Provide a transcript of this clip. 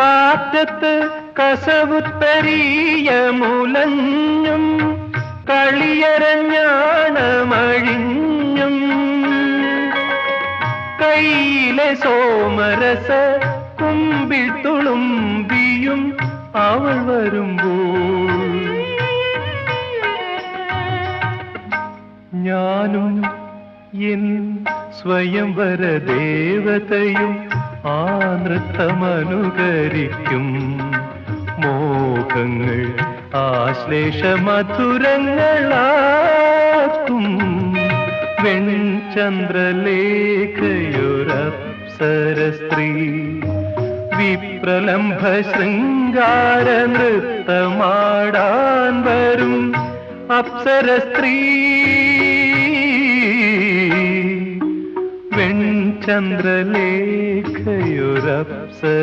കാറ്റത്ത് കസവുത്തരീയ മുലഞ്ഞും കളിയരഞ്ഞാണമഴിഞ്ഞും കയ്യിലെ സോമരസ കുമ്പിൽ തുളുമ്പിയും അവൾ വരുമ്പോൾ. ഞാനും എൻ സ്വയംവര ദേവതയും ആ നൃത്തമനുകരിക്കും. മോഹങ്ങൾ ആശ്ലേഷ മധുരങ്ങളാക്കും വെൺചന്ദ്രലേഖയൊരപ്സര വിപ്രലംഭ ശൃംഗാര നൃത്തമാടാൻ വരും അപ്സര സ്ത്രീ വെൺചന്ദ്രലേഖയൊരപ്സര